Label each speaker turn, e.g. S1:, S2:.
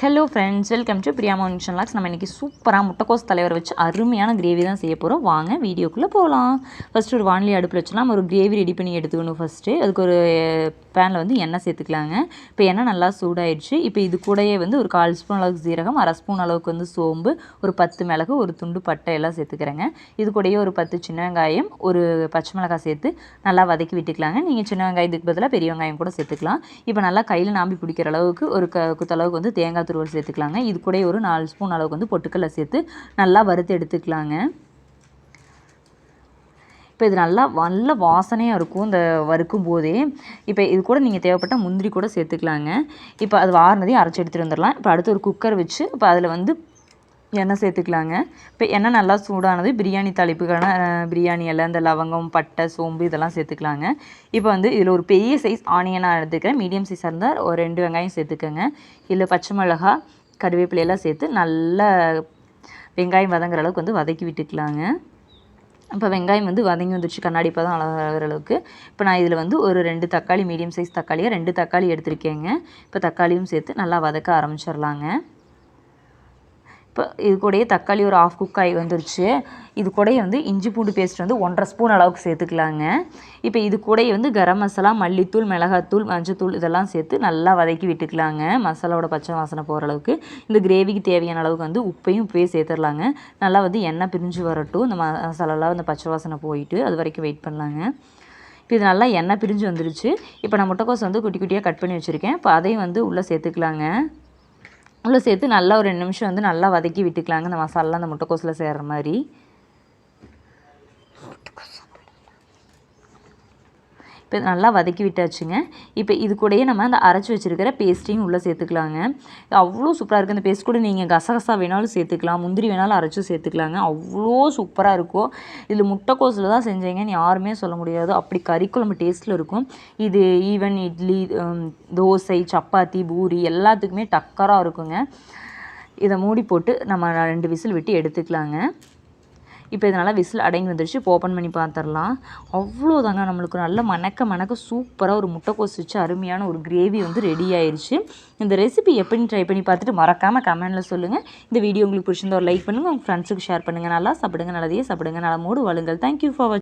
S1: Hello friends welcome to Priya Monishan logs நம்ம இன்றைக்கி சூப்பராக முட்டைக்கோஸ் தலைவரை வச்சு அருமையான கிரேவி தான் செய்ய போகிறோம் வாங்க வீடியோக்குள்ளே போகலாம் ஃபஸ்ட்டு ஒரு வானிலை அடுப்பில் வச்சுலாம் நம்ம ஒரு கிரேவி ரெடி பண்ணி எடுத்துக்கணும் ஃபஸ்ட்டு அதுக்கு ஒரு பேனில் வந்து எண்ணெய் சேர்த்துக்கலாங்க. இப்போ எண்ணெய் நல்லா சூடாயிடுச்சு. இப்போ இது கூடயே வந்து ஒரு கால் ஸ்பூன் அளவுக்கு சீரகம் அரை ஸ்பூன் அளவுக்கு வந்து சோம்பு ஒரு பத்து மிளகு ஒரு துண்டு பட்டை எல்லாம் சேர்த்துக்கிறேங்க. இது கூடயே ஒரு பத்து சின்ன வெங்காயம் ஒரு பச்சை மிளகாய் சேர்த்து நல்லா வதக்கி விட்டுக்கலாங்க. நீங்கள் சின்ன வெங்காயத்துக்கு பதிலாக பெரிய வெங்காயம் கூட சேர்த்துக்கலாம். இப்போ நல்லா கையில் நாம்பி பிடிக்கிற அளவுக்கு ஒரு க குத்தளவுக்கு வந்து தேங்காய் துருவல் சேர்த்துக்கலாங்க. இது கூட ஒரு நாலு ஸ்பூன் அளவுக்கு வந்து பொட்டுக்கல்லை சேர்த்து நல்லா வறுத்து எடுத்துக்கலாங்க. இப்போ இது நல்லா நல்ல வாசனையாக இருக்கும் இந்த வறுக்கும் போதே. இப்போ இது கூட நீங்கள் தேவைப்பட்ட முந்திரி கூட சேர்த்துக்கலாங்க. இப்போ அது வாரினதையும் அரைச்சி எடுத்துகிட்டு வந்துடலாம். இப்போ அடுத்து ஒரு குக்கர் வச்சு இப்போ அதில் வந்து எண்ணெய் சேர்த்துக்கலாங்க. இப்போ எண்ணெய் நல்லா சூடானது பிரியாணி தாளிப்புக்கான பிரியாணி எல்லாம் இந்த லவங்கம் பட்டை சோம்பு இதெல்லாம் சேர்த்துக்கலாங்க. இப்போ வந்து இதில் ஒரு பெரிய சைஸ் ஆனியனாக எடுத்துக்கிறேன். மீடியம் சைஸாக இருந்தால் ஒரு ரெண்டு வெங்காயம் சேர்த்துக்கோங்க. இல்லை பச்சை மிளகா கருவேப்பிலையெல்லாம் சேர்த்து நல்லா வெங்காயம் வதங்குற அளவுக்கு வந்து வதக்கி விட்டுக்கலாங்க. இப்போ வெங்காயம் வந்து வதங்கி வந்துருச்சு. கண்ணாடி இப்போ தான் அழகாகிற அளவுக்கு. இப்போ நான் இதில் வந்து ஒரு ரெண்டு தக்காளி மீடியம் சைஸ் தக்காளியாக ரெண்டு தக்காளி எடுத்திருக்கேங்க. இப்போ தக்காளியும் சேர்த்து நல்லா வதக்க ஆரம்பிச்சிடலாங்க இப்போ இது கூடயே தக்காளி ஒரு ஆஃப் குக் ஆகி வந்துருச்சு. இது கூடயே வந்து இஞ்சி பூண்டு பேஸ்ட் வந்து ஒன்றரை ஸ்பூன் அளவுக்கு சேர்த்துக்கலாங்க. இப்போ இது கூடயே வந்து கரம் மசாலா மல்லித்தூள் மிளகாத்தூள் மஞ்சத்தூள் இதெல்லாம் சேர்த்து நல்லா வதக்கி விட்டுக்கலாங்க. மசாலாவோட பச்சை வாசனை போகிற அளவுக்கு. இந்த கிரேவிக்கு தேவையான அளவுக்கு வந்து உப்பையும் உப்பையே சேர்த்துடலாங்க. நல்லா வந்து எண்ணெய் பிரிஞ்சு வரட்டும். இந்த மசாலாலாம் அந்த பச்சை வாசனை போயிட்டு அது வரைக்கும் வெயிட் பண்ணலாங்க. இப்போ இது நல்லா எண்ணெய் பிரிஞ்சு வந்துருச்சு. இப்போ நான் முட்டைக்கோஸ் வந்து குட்டி குட்டியாக கட் பண்ணி வச்சுருக்கேன். இப்போ அதையும் வந்து உள்ளே சேர்த்துக்கலாங்க. உள்ளே சேர்த்து நல்லா ஒரு ரெண்டு நிமிஷம் வந்து நல்லா வதக்கி விட்டுக்கலாங்க. இந்த மசாலா அந்த முட்டைக்கோஸில் சேர்கிற மாதிரி. இப்போ நல்லா வதக்கி விட்டாச்சுங்க. இப்போ இது கூடயே நம்ம அந்த அரைச்சி வச்சுருக்கிற பேஸ்ட்டையும் உள்ளே சேர்த்துக்கலாங்க. அவ்வளோ சூப்பராக இருக்குது அந்த பேஸ்ட் கூட நீங்கள் கசகசா வேணாலும் சேர்த்துக்கலாம். முந்திரி வேணாலும் அரைச்சும் சேர்த்துக்கலாங்க. அவ்வளோ சூப்பராக இருக்கும் இதில் முட்டைக்கோஸில் தான் செஞ்சீங்கன்னு யாருமே சொல்ல முடியாது. அப்படி கறிக்குழம்பு டேஸ்ட்டில் இருக்கும். இது ஈவன் இட்லி தோசை சப்பாத்தி பூரி எல்லாத்துக்குமே டக்கராக இருக்குங்க. இதை மூடி போட்டு நம்ம ரெண்டு விசில் விட்டு எடுத்துக்கலாங்க. இப்போ இதனால் விசில் அடங்கி வந்துடுச்சு இப்போ ஓப்பன் பண்ணி பார்த்துடலாம் அவ்வளோதாங்க நம்மளுக்கு நல்ல மணக்க மணக்க சூப்பராக ஒரு முட்டைக்கோஸ் வச்சு அருமையான ஒரு கிரேவி வந்து ரெடி ஆயிடுச்சு இந்த ரெசிபி எப்படின்னு ட்ரை பண்ணி பார்த்துட்டு மறக்காமல் கமெண்டில் சொல்லுங்கள் இந்த வீடியோ உங்களுக்கு பிடிச்சிருந்தா ஒரு லைக் பண்ணுங்கள் உங்கள் ஃப்ரெண்ட்ஸுக்கு ஷேர் பண்ணுங்கள் நல்லா சாப்பிடுங்க. நல்லதையே சாப்பிடுங்க. நல்லா மூடு வாழுங்கள் தேங்க்யூ ஃபார்